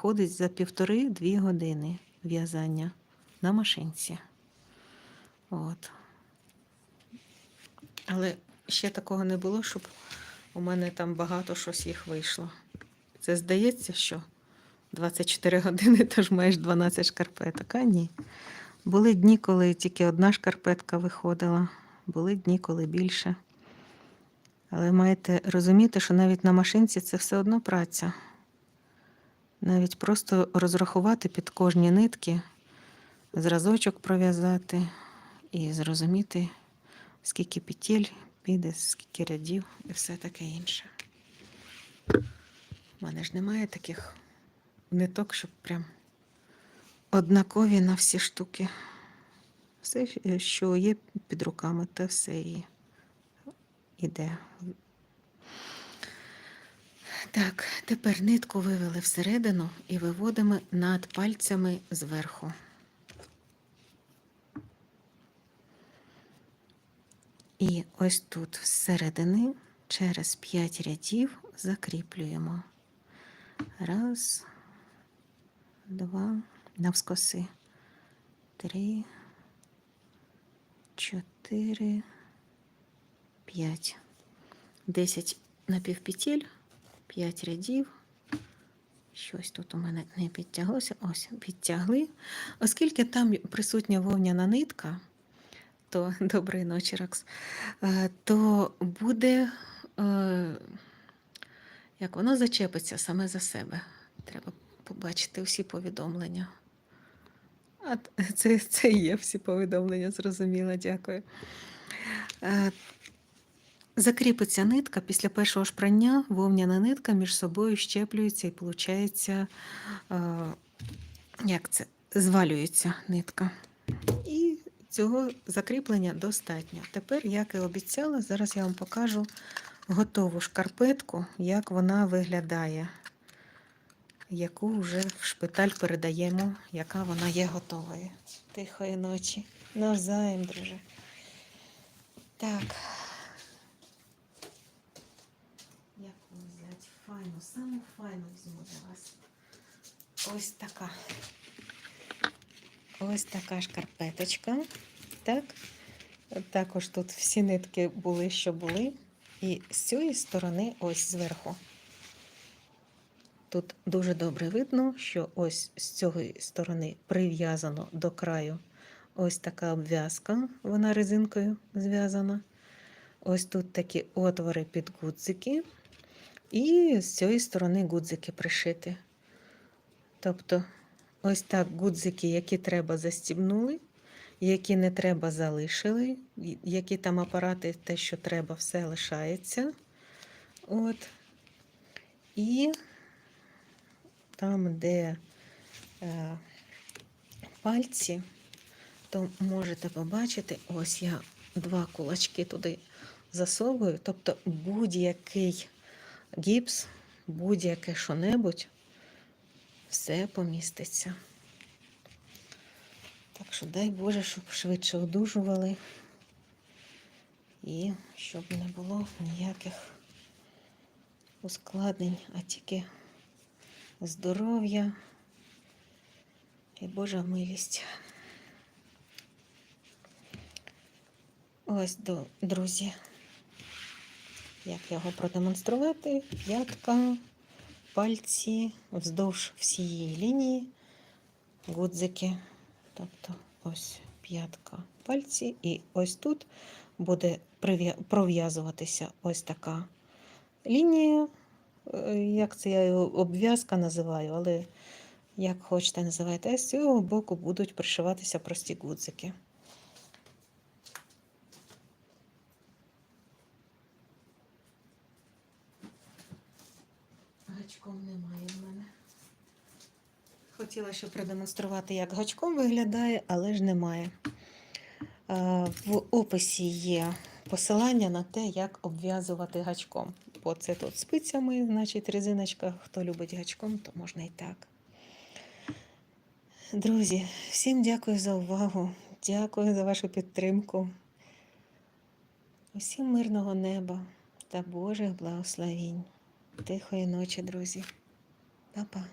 виходить за півтори-дві години в'язання на машинці. От. Але ще такого не було, щоб у мене там багато щось їх вийшло. Це здається, що 24 години, тож маєш 12 шкарпеток, а ні. Були дні, коли тільки одна шкарпетка виходила, були дні, коли більше. Але маєте розуміти, що навіть на машинці це все одно праця. Навіть просто розрахувати під кожні нитки, зразочок пров'язати і зрозуміти, скільки петель піде, скільки рядів і все таке інше. У мене ж немає таких ниток, щоб прям однакові на всі штуки. Все, що є під руками, те все і іде. Так, тепер нитку вивели всередину і виводимо над пальцями зверху. І ось тут зсередини через 5 рядів закріплюємо. Раз, два, навскоси. Три, чотири, п'ять. Десять напівпетель, п'ять рядів. Щось тут у мене не підтяглося. Ось, підтягли. Оскільки там присутня вовняна нитка, то доброї ночі, Рокс, е, то буде, е, як воно зачепиться саме за себе. Треба побачити всі повідомлення. А це, це є всі повідомлення, зрозуміла, дякую. Закріпиться нитка після першого ж прання, вовняна нитка між собою щеплюється і виходить, е, як це, звалюється нитка. І цього закріплення достатньо. Тепер, як і обіцяла, зараз я вам покажу готову шкарпетку, як вона виглядає, яку вже в шпиталь передаємо, яка вона є готовою. Тихої ночі. Навзаєм, друже. Так. Яку взяти файну, саму файну візьму для вас. Ось така. Ось така шкарпеточка. Так. Також тут всі нитки були, що були. І з цієї сторони, ось зверху. Тут дуже добре видно, що ось з цієї сторони прив'язано до краю ось така обв'язка, вона резинкою зв'язана. Ось тут такі отвори під гудзики. І з цієї сторони гудзики пришити. Тобто, ось так гудзики, які треба, застібнули, які не треба, залишили, які там апарати, те, що треба, все лишається. От. І там, де е, пальці, то можете побачити, ось я два кулачки туди засовую, тобто будь-який гіпс, будь-яке що-небудь, все поміститься. Так що дай Боже, щоб швидше одужували і щоб не було ніяких ускладнень, а тільки здоров'я і Божа милість. Ось, друзі, як його продемонструвати. П'ятка, пальці вздовж всієї лінії, гудзики. Тобто ось п'ятка пальці, і ось тут буде пров'язуватися ось така лінія. Е, Як це я його обв'язка називаю, але як хочете називайте, з цього боку будуть пришиватися прості гудзики. Гачком немає в мене. Хотіла ще продемонструвати, як гачком виглядає, але ж немає. В описі є посилання на те, як обв'язувати гачком. Бо це тут спицями, значить, резиночка. Хто любить гачком, то можна і так. Друзі, всім дякую за увагу. Дякую за вашу підтримку. Усім мирного неба та Божих благословінь. Тихої ночі, друзі. Па-па.